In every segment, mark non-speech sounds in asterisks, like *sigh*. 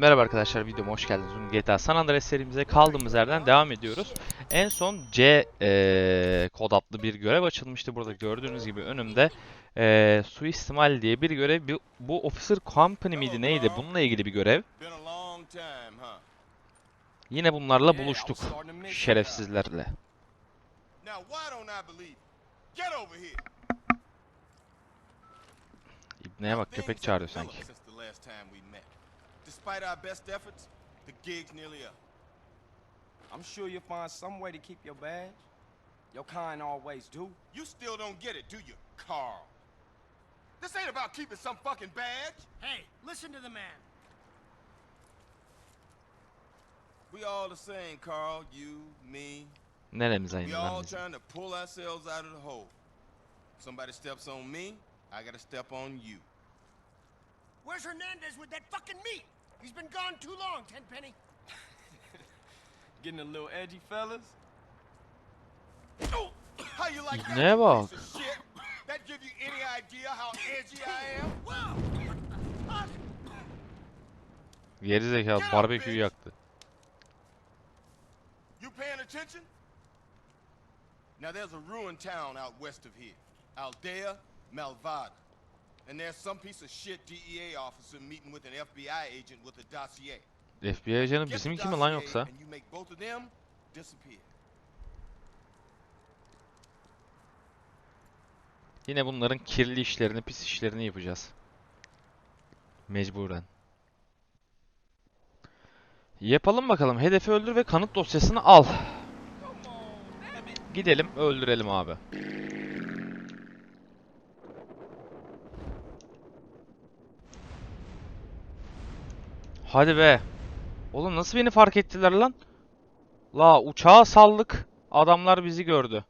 Merhaba arkadaşlar videoma hoş geldiniz. Bugün GTA San Andreas serimize kaldığımız yerden devam ediyoruz. En son C eee, kod adlı bir görev açılmıştı. Burada gördüğünüz gibi önümde eee suistimal diye bir görev. Bu, bu Officer Company miydi neydi? Bununla ilgili bir görev. Yine bunlarla buluştuk. Şerefsizlerle. İbneye bak köpek çağırıyor sanki. Despite our best efforts, the gig's nearly up. I'm sure you'll find some way to keep your badge. Your kind always do. You still don't get it, do you, Carl? This ain't about keeping some fucking badge. Hey, listen to the man. We all the same, Carl. You, me. Neremize We all trying to pull ourselves out of the hole. Somebody steps on me, I gotta step on you. Where's Hernandez with that fucking meat? He's been gone too long, Tenpenny. *laughs* Getting a little edgy, fellas? Oh, how you like that? İbneye you bak. shit? That give you any idea how edgy I am? Whoa! Fuck! Geri zekalı barbeküyü yaktı. You paying attention? Now there's a ruined town out west of here. Aldea Malvada. And there's some piece of shit DEA officer meeting with an FBI agent with a dossier. FBI ajanı bizimki mi lan yoksa? And you make both of them disappear. Yine bunların kirli işlerini, pis işlerini yapacağız. Mecburen. Yapalım bakalım. Hedefi öldür ve kanıt dosyasını al. Gidelim, öldürelim abi. Hadi be. Oğlum nasıl beni fark ettiler lan? La uçağa saldık. Adamlar bizi gördü.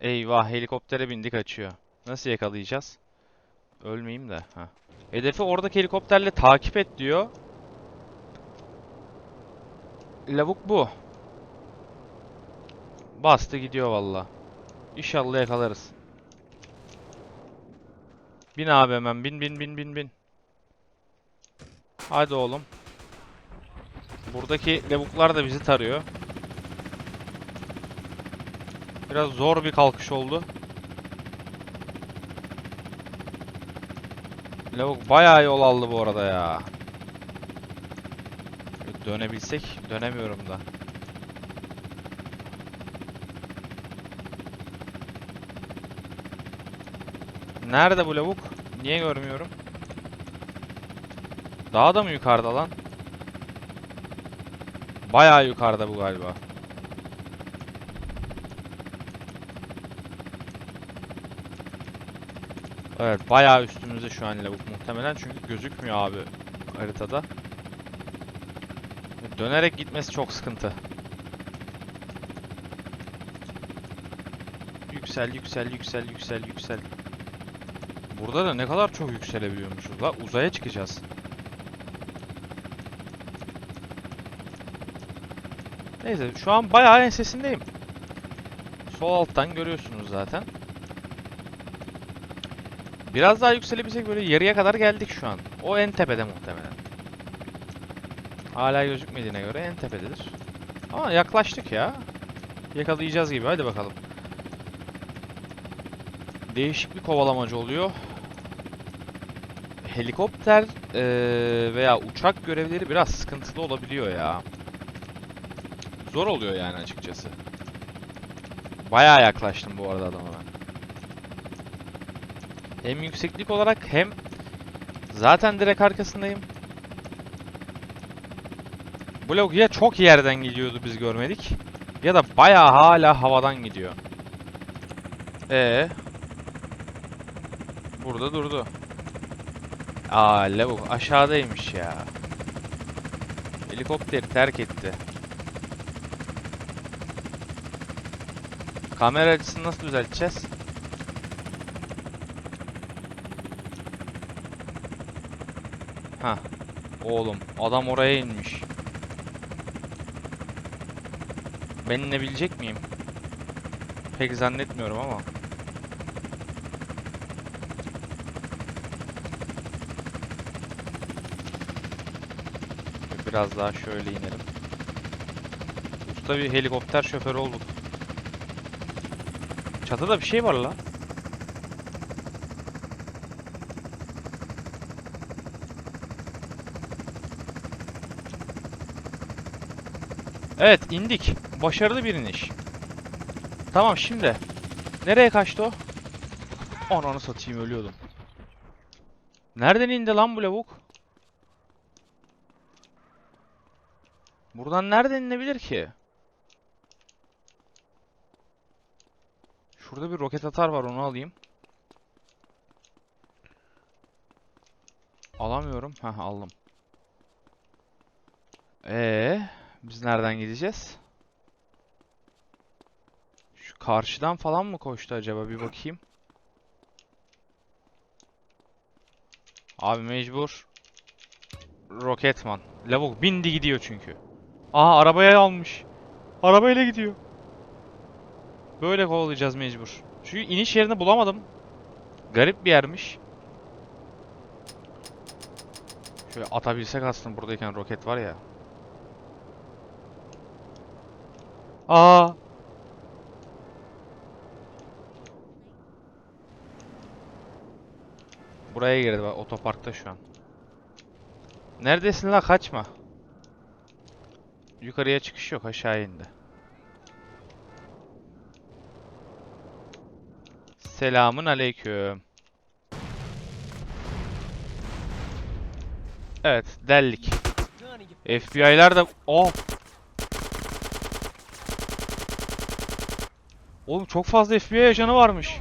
Eyvah helikoptere bindik açıyor. Nasıl yakalayacağız? Ölmeyeyim de. Ha. Hedefi oradaki helikopterle takip et diyor. Lavuk bu. Bastı gidiyor valla. İnşallah yakalarız. Bin abi hemen bin bin bin bin bin. Hadi oğlum. Buradaki lavuklar da bizi tarıyor. Biraz zor bir kalkış oldu. Lavuk bayağı yol aldı bu arada ya. Dönebilsek dönemiyorum da. Nerede bu lavuk? Niye görmüyorum? Daha da mı yukarıda lan? Bayağı yukarıda bu galiba. Evet bayağı üstümüzde şu an lavuk muhtemelen çünkü gözükmüyor abi haritada. Dönerek gitmesi çok sıkıntı. Yüksel yüksel yüksel yüksel yüksel. Burada da ne kadar çok yükselebiliyormuşuz la uzaya çıkacağız. Neyse şu an bayağı ensesindeyim. Sol alttan görüyorsunuz zaten. Biraz daha yükselebilsek böyle yarıya kadar geldik şu an. O en tepede muhtemelen. Hala gözükmediğine göre en tepededir. Ama yaklaştık ya. Yakalayacağız gibi. Hadi bakalım. Değişik bir kovalamacı oluyor. Helikopter eee, veya uçak görevleri biraz sıkıntılı olabiliyor ya. Zor oluyor yani açıkçası. Bayağı yaklaştım bu arada adama ben. Hem yükseklik olarak hem zaten direkt arkasındayım. Blok ya çok yerden gidiyordu biz görmedik ya da bayağı hala havadan gidiyor. Ee, burada durdu. Aa lavuk aşağıdaymış ya. Helikopteri terk etti. Kamera açısını nasıl düzelteceğiz? Ha. Oğlum adam oraya inmiş. Ben inebilecek miyim? Pek zannetmiyorum ama. Biraz daha şöyle inelim. Usta bir helikopter şoförü olduk. Çatıda bir şey var la. Evet indik. Başarılı bir iniş. Tamam şimdi. Nereye kaçtı o? Ananı satayım ölüyordum. Nereden indi lan bu lavuk? Buradan nereden inebilir ki? Şurada bir roket atar var onu alayım. Alamıyorum. Heh aldım. Ee, biz nereden gideceğiz? Şu karşıdan falan mı koştu acaba bir bakayım. Abi mecbur. Roketman. Lavuk bindi gidiyor çünkü. Aa arabaya almış. Arabayla gidiyor. Böyle kovalayacağız mecbur. Şu iniş yerini bulamadım. Garip bir yermiş. Şöyle atabilsek aslında buradayken roket var ya. Aa. Buraya girdi bak otoparkta şu an. Neredesin la kaçma. Yukarıya çıkış yok aşağı indi. Selamun aleyküm. Evet, dellik. FBI'lar da... Oh! Oğlum çok fazla FBI ajanı varmış.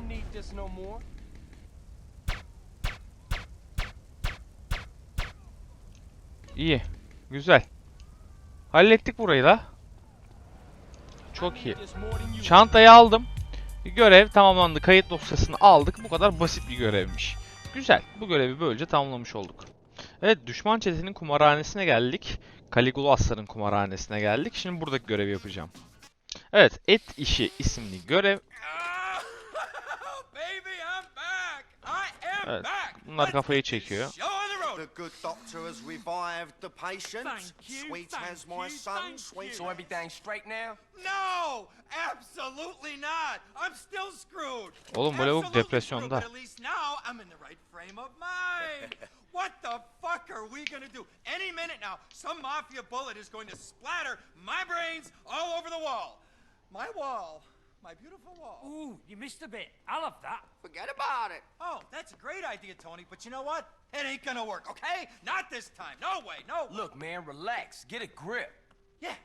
İyi. Güzel. Hallettik burayı da. Çok iyi. Çantayı aldım. Görev tamamlandı. Kayıt dosyasını aldık. Bu kadar basit bir görevmiş. Güzel. Bu görevi böylece tamamlamış olduk. Evet, düşman çetesinin kumarhanesine geldik. Kaligulasların kumarhanesine geldik. Şimdi buradaki görevi yapacağım. Evet, Et İşi isimli görev. *laughs* Evet, bunlar kafayı çekiyor. Show the good doctor has revived the patient. Thank you, Sweet thank as my you, son. thank Sweet. So everything straight now? No, absolutely not. I'm still screwed. Oğlum bu lavuk Absolutely depresyonda. screwed, But at least now I'm in the right frame of mind. *laughs* what the fuck are we gonna do? Any minute now, some mafia bullet is going to splatter my brains all over the wall. My wall. My beautiful wall. Ooh, you missed a bit. I love that. Forget about it. Oh, that's a great idea, Tony. But you know what? It ain't gonna work, okay? Not this time. No way. No. Look, man, relax. Get a grip. Yeah,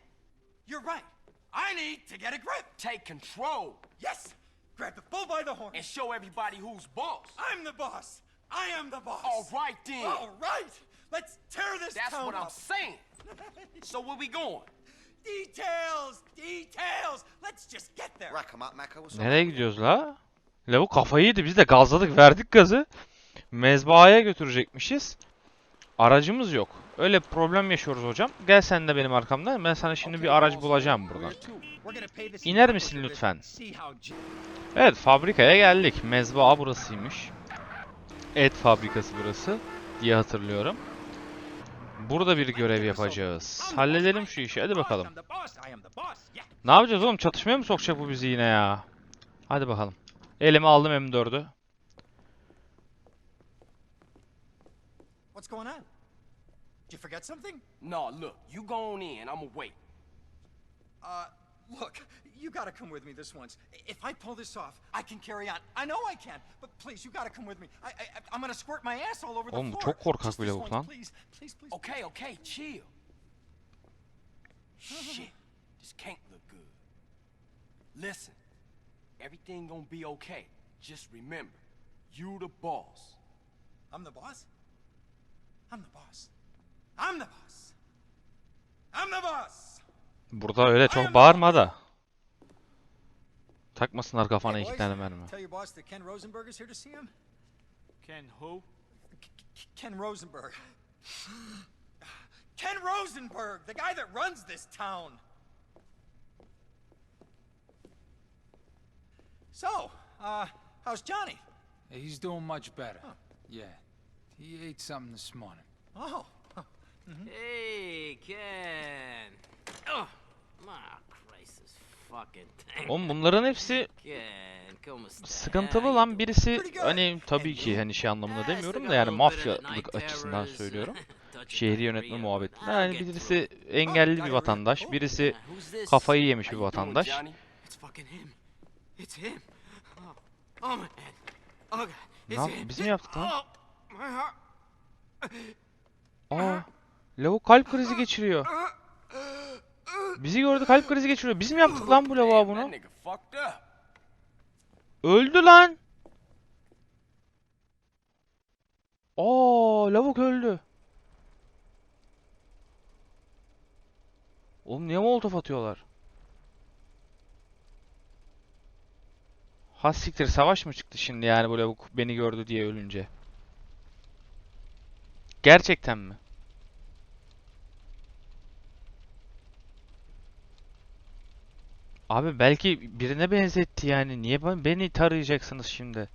you're right. I need to get a grip. Take control Yes. Grab the bull by the horn. and show everybody who's boss. I'm the boss. I am the boss. All right then. All right. Let's tear this That's town what I'm saying. *laughs* So where we going? Details, details. Let's just get there. Nereye gidiyoruz la? Lavuk kafayı yedi. Biz de gazladık, verdik gazı. Mezbahaya götürecekmişiz. Aracımız yok. Öyle problem yaşıyoruz hocam. Gel sen de benim arkamdan. Ben sana şimdi bir araç bulacağım buradan. İner misin lütfen? Evet, fabrikaya geldik. Mezbaha burasıymış. Et fabrikası burası diye hatırlıyorum. Burada bir görev yapacağız. Halledelim şu işi. Hadi bakalım. Ne yapacağız oğlum? Çatışmaya mı sokacak bu bizi yine ya? Hadi bakalım. Elime aldım M4'ü. Going on? Did you forget something? No, look, you go on in. I'ma wait. Uh, look, you gotta come with me this once. If I pull this off, I can carry on. I know I can, but please, you gotta come with me. I, I, I'm gonna squirt my ass all over the Oğlum floor. çok korkak Just bir this lavuk once, lan. Please, please, please. Okay, okay, chill. Shit, this can't look good. Listen, everything gonna be okay. Just remember, you the boss. I'm the boss. I'm the boss. I'm the boss. I'm the boss. Burada öyle çok bağırma da. Takmasınlar kafana iki tane mermi. Tell your boss that Ken Rosenberg is here to see him. Ken who? Ken Rosenberg. Ken Rosenberg, the guy that runs this town. So, uh, how's Johnny? He's doing much better. Yeah. He ate something this morning. Oh. Mm -hmm. Hey, Ken. Oh, my Christ, this fucking thing. Oğlum bunların hepsi sıkıntılı lan birisi hani tabii ki hani şey anlamında demiyorum da yani mafyalık açısından söylüyorum. *laughs* Şehri yönetme muhabbetinden hani birisi engelli bir vatandaş, birisi kafayı yemiş bir vatandaş. Ne yap? Biz mi yaptık lan? Aa, lavuk kalp krizi geçiriyor. Bizi gördü kalp krizi geçiriyor. Biz mi yaptık lan bu lavuğa bunu? Öldü lan. Aa, lavuk öldü. Oğlum niye molotof atıyorlar? Ha siktir savaş mı çıktı şimdi yani bu lavuk beni gördü diye ölünce? Gerçekten mi? Abi belki birine benzetti yani. Niye ben- beni tarayacaksınız şimdi?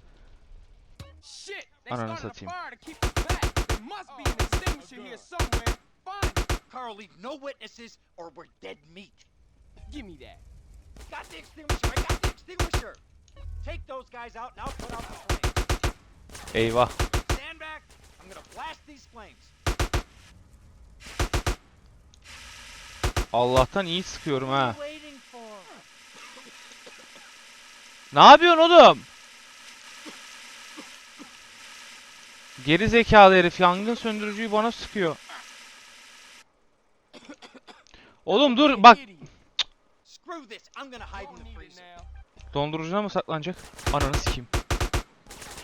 Shit, they Ananı started a satayım. fire to keep us back. There must be an extinguisher here somewhere. Find it. Carl, leave no witnesses or we're dead meat. Give me that. Got the extinguisher. I got the extinguisher. Take those guys out and I'll put out the flames. Eyvah. Stand back. I'm gonna blast these flames. Allah'tan iyi sıkıyorum ha. Ne yapıyorsun oğlum? Geri zekalı herif yangın söndürücüyü bana sıkıyor. Oğlum dur bak dondurucuya mı saklanacak? Ananı sikeyim.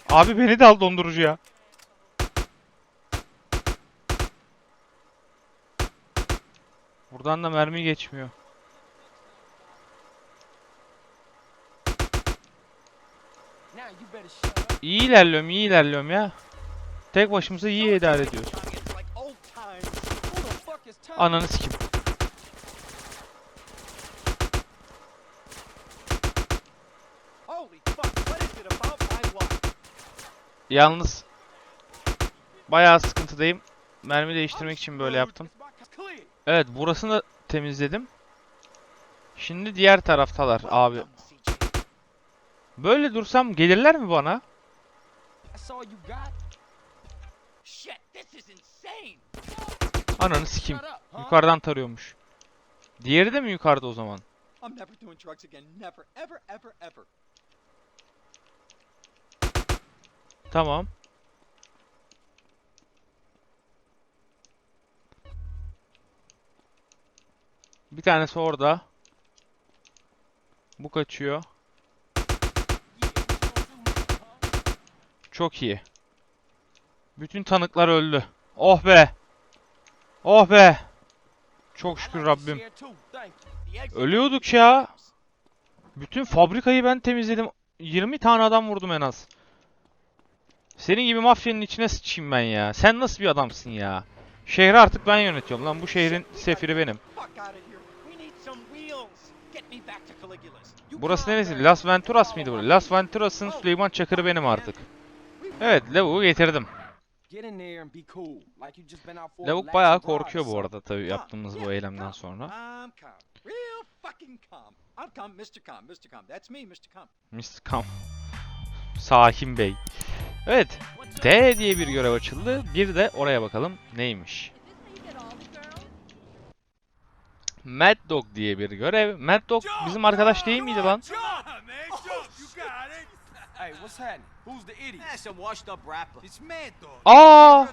Abi beni de al dondurucuya. Buradan da mermi geçmiyor. İyi ilerliyorum, iyi ilerliyorum ya. Tek başımıza iyi idare ediyoruz. Ananı wife? Yalnız bayağı sıkıntıdayım. Mermi değiştirmek için böyle yaptım. Evet, burasını da temizledim. Şimdi diğer taraftalar abi. Böyle dursam gelirler mi bana? Ananı huh? Yukarıdan tarıyormuş. Diğeri de mi yukarıda o zaman? I'm Bir tanesi orada. Bu kaçıyor. Çok iyi. Bütün tanıklar öldü. Oh be. Oh be. Çok şükür Rabbim. Ölüyorduk ya. Bütün fabrikayı ben temizledim. 20 tane adam vurdum en az. Senin gibi mafyanın içine sıçayım ben ya. Sen nasıl bir adamsın ya? Şehri artık ben yönetiyorum lan. Bu şehrin sefiri benim. Burası neresi? Las Venturas mıydı burası? Las Venturas'ın Süleyman Çakır'ı benim artık. Evet, Lavuk'u getirdim. Lavuk bayağı korkuyor or bu arada tabii yaptığımız bu eylemden sonra. Mr. Calm. Sahin Bey. Evet, D diye bir görev açıldı. Bir de oraya bakalım neymiş. Mad Dog diye bir görev. Mad Dog bizim arkadaş değil miydi lan? Jump, man, jump. You got it. Hey, what's happening? Who's the idiot? That's a washed up rapper. It's Mad Dog. Aa!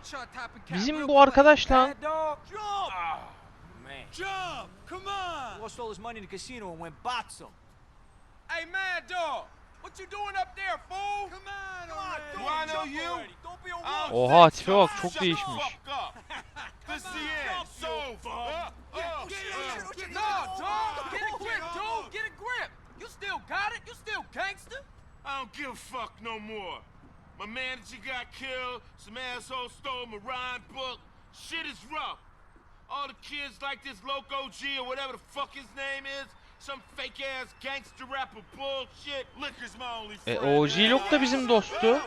Bizim bu arkadaş lan. Mad Dog. Jump. Oh, Man. Jump. Come on. Lost all his money in the casino and went bought some. Hey, Mad Dog. What you doing up there, fool? Come on, Come on, Do I know you? Don't be a Oha tipe bak çok değişmiş. This is the end. So, uh, No, dog. Get a grip, dude. Get a grip. You still got it. You still gangster. I don't give a fuck no more. My manager got killed. Some asshole stole my rhyme book. Shit is rough. All the kids like this Loco G or whatever the fuck his name is. Some fake ass gangster rapper bullshit. Liquor's my only E. OG Lok da bizim dostu.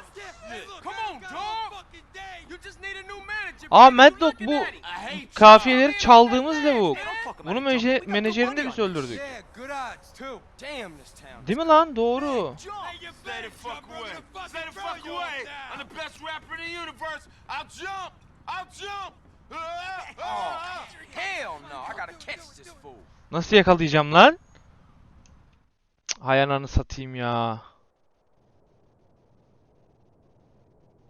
Come on, dog. You just need a new manager. Aa baby. Mad You Dog looking bu kafiyeleri çaldığımız Lavuk. Hey, don't fuck Bunun menaje- menajerini de biz öldürdük. Yeah, good odds too. Damn, this town. Değil mi lan? Doğru. Nasıl yakalayacağım lan? Hay satayım ya.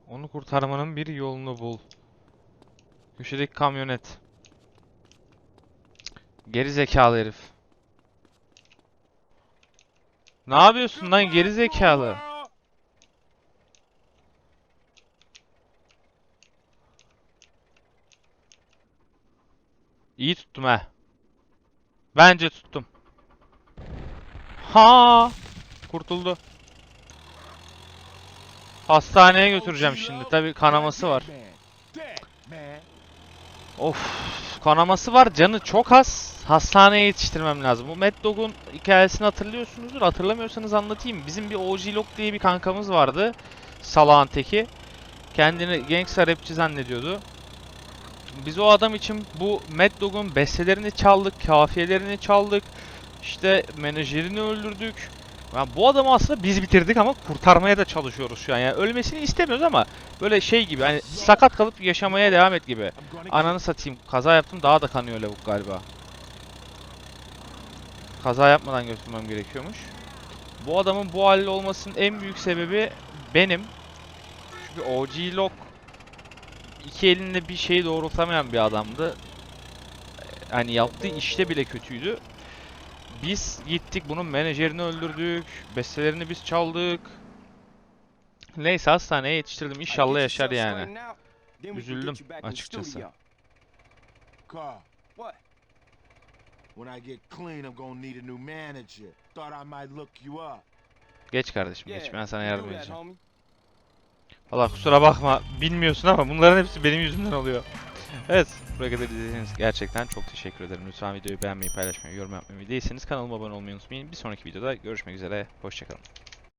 Onu kurtarmanın bir yolunu bul. Köşedeki kamyonet. Geri zekalı herif. Ne yapıyorsun lan geri zekalı? İyi tuttum ha. Bence tuttum. Ha! Kurtuldu. Hastaneye götüreceğim şimdi. Tabii kanaması var. Of, kanaması var. Canı çok az. Hastaneye yetiştirmem lazım. Bu Mad Dog'un hikayesini hatırlıyorsunuzdur. Hatırlamıyorsanız anlatayım. Bizim bir OG Lock diye bir kankamız vardı. Salağın teki. Kendini gangster rapçi zannediyordu. Biz o adam için bu Mad Dog'un bestelerini çaldık, kafiyelerini çaldık. İşte menajerini öldürdük. Yani bu adamı aslında biz bitirdik ama kurtarmaya da çalışıyoruz şu an. Yani ölmesini istemiyoruz ama böyle şey gibi hani sakat kalıp yaşamaya devam et gibi. Ananı satayım. Kaza yaptım daha da kanıyor lavuk galiba. Kaza yapmadan götürmem gerekiyormuş. Bu adamın bu halde olmasının en büyük sebebi benim. Çünkü OG Lock iki elinde bir şeyi doğrultamayan bir adamdı. Hani yaptığı işte bile kötüydü. Biz gittik bunun menajerini öldürdük. Bestelerini biz çaldık. Neyse hastaneye yetiştirdim. İnşallah yaşar yani. Üzüldüm açıkçası. Geç kardeşim geç. Ben sana yardım edeceğim. Valla kusura bakma. Bilmiyorsun ama bunların hepsi benim yüzümden oluyor. Evet. Buraya kadar izlediğiniz gerçekten çok teşekkür ederim. Lütfen videoyu beğenmeyi, paylaşmayı, yorum yapmayı değilseniz kanalıma abone olmayı unutmayın. Bir sonraki videoda görüşmek üzere. Hoşçakalın.